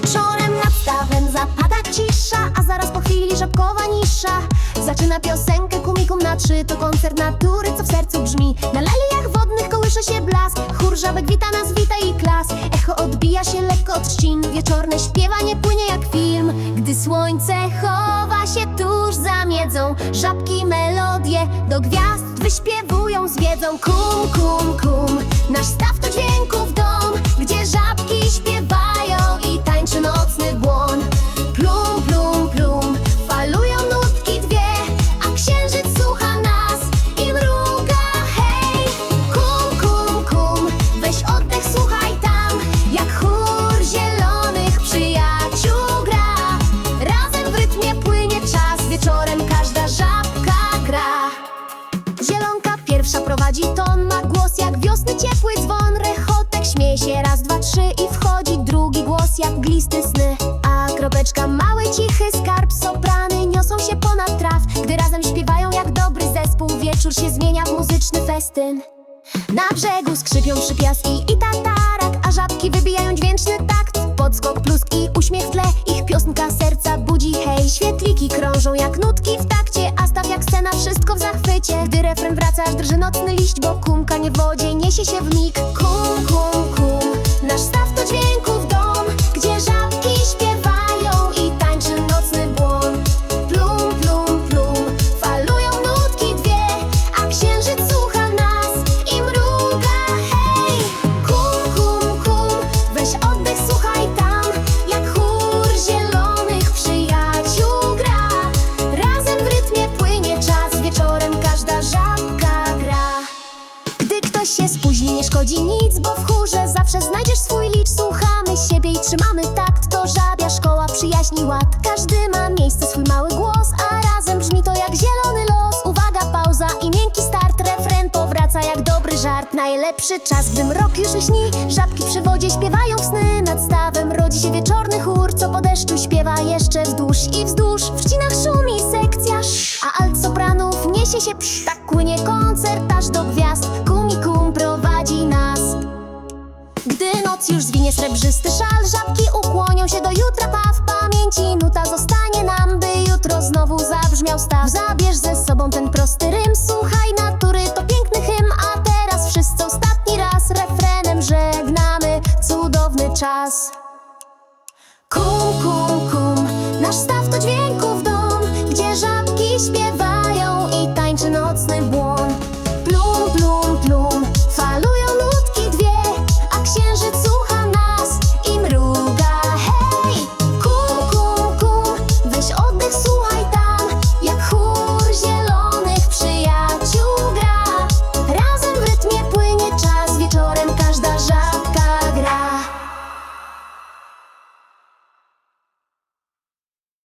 Wieczorem nad stawem zapada cisza A zaraz po chwili żabkowa nisza. Zaczyna piosenkę kumikum na trzy To koncert natury, co w sercu brzmi. Na leliach wodnych kołysze się blask Chór żabek wita nas, wita i klas. Echo odbija się lekko od ścin Wieczorne śpiewanie płynie jak film. Gdy słońce chowa się tuż za miedzą Żabki melodie do gwiazd wyśpiewują z wiedzą. Kum, kum, kum Nasz staw to dźwięków prowadzi ton Ma głos jak wiosny ciepły dzwon. Rechotek śmieje się raz, dwa, trzy I wchodzi drugi głos jak glisty sny. A kropeczka mały cichy skarb Soprany niosą się ponad traw. Gdy razem śpiewają jak dobry zespół Wieczór się zmienia w muzyczny festyn. Na brzegu skrzypią przypiaski i tatarak A żabki wybijają dźwięczny takt. Podskok, plusk i uśmiech w tle Ich piosenka serca budzi hej. Świetliki krążą jak nutki w takcie A zachwycie Gdy refren wraca, drży nocny liść Bo kumkanie w wodzie niesie się w mig. Kum, kum, kum Nasz staw to dźwięków ktoś się spóźni, nie szkodzi nic, bo w chórze zawsze znajdziesz swój licz. Słuchamy siebie i trzymamy takt, to żabia szkoła przyjaźni ład. Każdy ma miejsce, swój mały głos, a razem brzmi to jak zielony los. Uwaga, pauza i miękki start, refren powraca jak dobry żart. Najlepszy czas, gdy mrok już śni, żabki przy wodzie śpiewają w sny. Nad stawem rodzi się wieczorny chór, co po deszczu śpiewa jeszcze wzdłuż i wzdłuż. W trzcinach szumi sekcja, a alt sopranów niesie się psz. Noc już zwinie srebrzysty szal, żabki ukłonią się do jutra, pa w pamięci nuta zostanie nam, by jutro znowu zabrzmiał staw. Zabierz ze sobą ten prosty rym, słuchaj natury, to piękny hymn, a teraz wszyscy ostatni raz refrenem żegnamy cudowny czas.